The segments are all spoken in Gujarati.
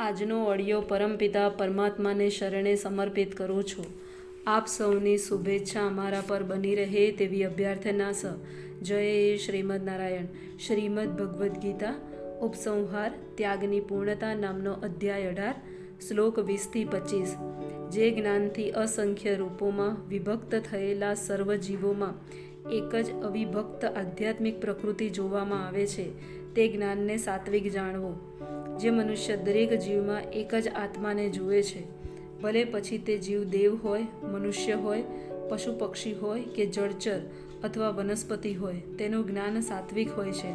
આજનો ઓડિયો પરમપિતા પરમાત્માને શરણે સમર્પિત કરું છું. આપ સૌની શુભેચ્છા અમારા પર બની રહે તેવી અભ્યર્થના સ. જય શ્રીમદ નારાયણ. શ્રીમદ ભગવદ્ ગીતા, ઉપસંહાર, ત્યાગની પૂર્ણતા નામનો અધ્યાય અઢાર, શ્લોક વીસથી પચીસ. જે જ્ઞાનથી અસંખ્ય રૂપોમાં વિભક્ત થયેલા સર્વ જીવોમાં એક જ અવિભક્ત આધ્યાત્મિક પ્રકૃતિ જોવામાં આવે છે. તે જ્ઞાનને સાત્વિક જાણવું, જે મનુષ્ય દરેક જીવમાં એક જ આત્માને જુએ છે. ભલે પછી તે જીવ દેવ હોય, મનુષ્ય હોય, પશુ પક્ષી હોય કે જળચર અથવા વનસ્પતિ હોય, તેનું જ્ઞાન સાત્વિક હોય છે.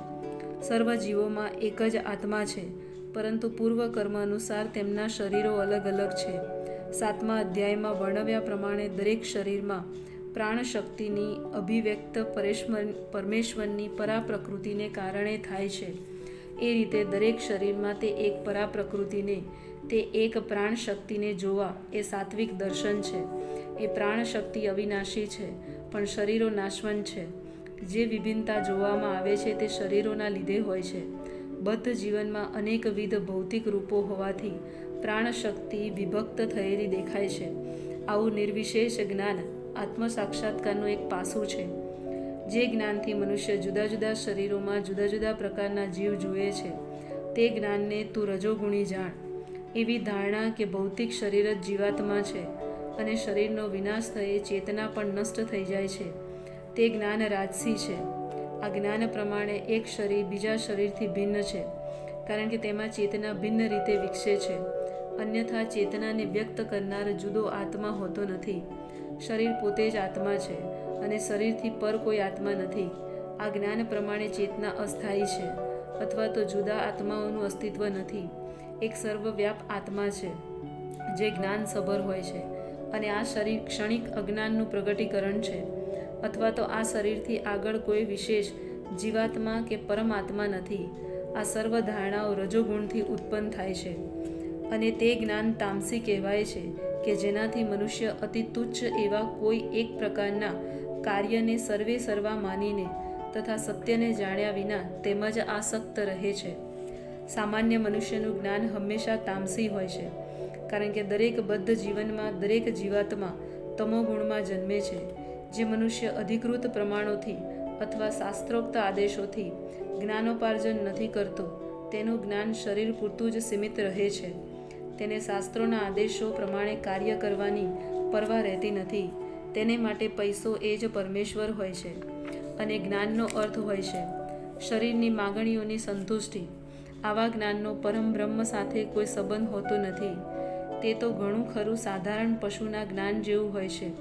સર્વ જીવોમાં એક જ આત્મા છે, પરંતુ પૂર્વ કર્મ અનુસાર તેમના શરીરો અલગ અલગ છે. સાતમા અધ્યાયમાં વર્ણવ્યા પ્રમાણે દરેક શરીરમાં પ્રાણશક્તિની અભિવ્યક્ત પરેશ્વર, પરમેશ્વરની પરાપ્રકૃતિને કારણે થાય છે. એ રીતે દરેક શરીરમાં તે એક પરાપ્રકૃતિને, તે એક પ્રાણશક્તિને જોવા એ સાત્વિક દર્શન છે. એ પ્રાણશક્તિ અવિનાશી છે, પણ શરીરો નાશવંત છે. જે વિભિન્નતા જોવામાં આવે છે તે શરીરોના લીધે હોય છે. બદ્ધ જીવનમાં અનેકવિધ ભૌતિક રૂપો હોવાથી પ્રાણશક્તિ વિભક્ત થયેલી દેખાય છે. આવું નિર્વિશેષ જ્ઞાન આત્મ સાક્ષાત્કારનું એક પાસું છે, જે જ્ઞાનથી મનુષ્ય જુદા જુદા શરીરોમાં જુદા જુદા પ્રકારના જીવ જુએ છે. તે જ્ઞાનને તું રજોગુણી જાણ. એવી ધારણા કે ભૌતિક શરીર જ જીવાત્મા છે અને શરીરનો વિનાશ થયે ચેતના પણ નષ્ટ થઈ જાય છે. તે જ્ઞાન રાજસી છે. આ જ્ઞાન પ્રમાણે એક શરીર બીજા શરીરથી ભિન્ન છે, કારણ કે તેમાં ચેતના ભિન્ન રીતે વિકસે છે. અન્યથા ચેતનાને વ્યક્ત કરનાર જુદો આત્મા હોતો નથી. શરીર પોતે જ આત્મા છે અને શરીરથી પર કોઈ આત્મા નથી. આ જ્ઞાન પ્રમાણે ચેતના અસ્થાયી છે અથવા તો જુદા આત્માઓનું અસ્તિત્વ નથી. એક સર્વવ્યાપ આત્મા છે, જે જ્ઞાન સભર હોય છે અને આ શરીર ક્ષણિક અજ્ઞાનનું પ્રગટીકરણ છે અથવા તો આ શરીરથી આગળ કોઈ વિશેષ જીવાત્મા કે પરમાત્મા નથી. આ સર્વ ધારણાઓ રજોગુણથી ઉત્પન્ન થાય છે અને તે જ્ઞાન તામસી કહેવાય છે કે જેનાથી મનુષ્ય અતિ તુચ્છ એવા કોઈ એક પ્રકારના કાર્યને સર્વે સર્વા માનીને તથા સત્યને જાણ્યા વિના તેમજ આસક્ત રહે છે. સામાન્ય મનુષ્યનું જ્ઞાન હંમેશા તામસી હોય છે, કારણ કે દરેક બદ્ધ જીવનમાં, દરેક જીવાતમાં તમોગુણમાં જન્મે છે, જે મનુષ્ય અધિકૃત પ્રમાણોથી અથવા શાસ્ત્રોક્ત આદેશોથી જ્ઞાનોપાર્જન નથી કરતો, તેનું જ્ઞાન શરીર પૂરતું જ સીમિત રહે છે. તેને શાસ્ત્રોના આદેશો પ્રમાણે કાર્ય કરવાની પરવા રહેતી નથી. તેને માટે પૈસો એ જ પરમેશ્વર હોય છે અને જ્ઞાનનો અર્થ હોય છે. શરીરની માગણીઓની સંતુષ્ટિ. આવા જ્ઞાનનો પરમ બ્રહ્મ સાથે કોઈ સંબંધ હોતો નથી. તે તો ઘણું ખરું સાધારણ પશુના જ્ઞાન જેવું હોય છે.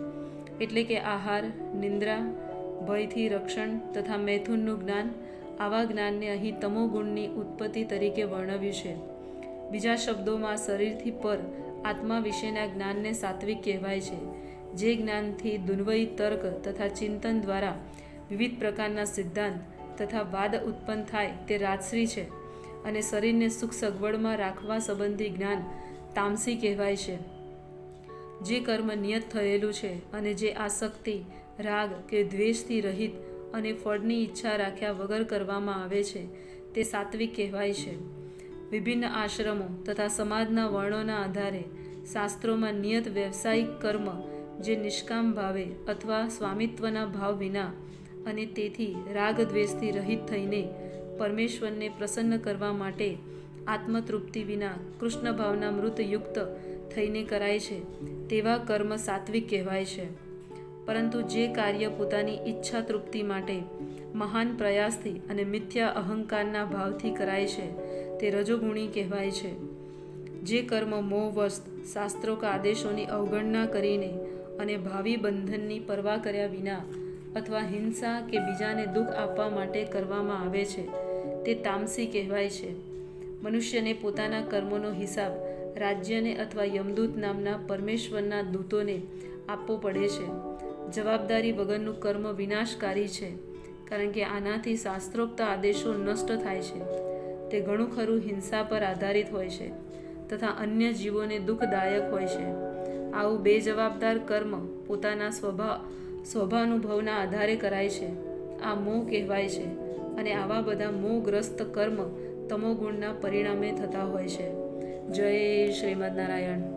એટલે કે આહાર, નિંદ્રા, ભયથી રક્ષણ તથા મૈથુનનું જ્ઞાન આવા જ્ઞાનને અહીં તમોગુણની ઉત્પત્તિ તરીકે વર્ણવ્યું છે. બીજા શબ્દોમાં શરીરથી પર, આત્મા વિશેના જ્ઞાનને સાત્વિક કહેવાય છે. જે જ્ઞાનથી દુન્વયી તર્ક તથા ચિંતન દ્વારા વિવિધ પ્રકારના સિદ્ધાંત તથા વાદ ઉત્પન્ન થાય તે રાજશ્રી છે અને શરીરને સુખ સગવડમાં રાખવા સંબંધી જ્ઞાન તામસી કહેવાય છે. જે કર્મ નિયત થયેલું છે અને જે આસક્તિ, રાગ કે દ્વેષથી રહિત અને ફળની ઈચ્છા રાખ્યા વગર કરવામાં આવે છે, તે સાત્વિક કહેવાય છે. વિભિન્ન આશ્રમો તથા સમાજના વર્ણોના આધારે શાસ્ત્રોમાં નિયત વ્યવસાયિક કર્મ જે નિષ્કામ ભાવે અથવા સ્વામિત્વના ભાવ વિના અને તેથી રાગ દ્વેષથી રહિત થઈને પરમેશ્વરને પ્રસન્ન કરવા માટે આત્મતૃપ્તિ વિના કૃષ્ણ ભાવના મૃતયુક્ત થઈને કરાય છે, તેવા કર્મ સાત્વિક કહેવાય છે. પરંતુ જે કાર્ય પોતાની ઈચ્છા તૃપ્તિ માટે મહાન પ્રયાસથી અને મિથ્યા અહંકારના ભાવથી કરાય છે તે રજોગુણી કહેવાય છે. જે કર્મ મોહવશ શાસ્ત્રોક આદેશોની અવગણના કરીને અને ભાવિ બંધનની પરવા કર્યા વિના અથવા હિંસા કે બીજાને દુઃખ આપવા માટે કરવામાં આવે છે, તે તામસી કહેવાય છે. મનુષ્યને પોતાના કર્મોનો હિસાબ રાજ્યને અથવા યમદૂત નામના પરમેશ્વરના દૂતોને આપવો પડે છે. જવાબદારી વગરનું કર્મ વિનાશકારી છે, કારણ કે આનાથી શાસ્ત્રોક્ત આદેશો નષ્ટ થાય છે. તે ઘણું ખરું હિંસા પર આધારિત હોય છે તથા અન્ય જીવોને દુઃખદાયક હોય છે. આવું બેજવાબદાર કર્મ પોતાના સ્વભાવ સ્વભાનુભવના આધારે કરાય છે. આ મોહ કહેવાય છે અને આવા બધા મોહગ્રસ્ત કર્મ તમોગુણના પરિણામે થતા હોય છે. જય શ્રીમદ નારાયણ.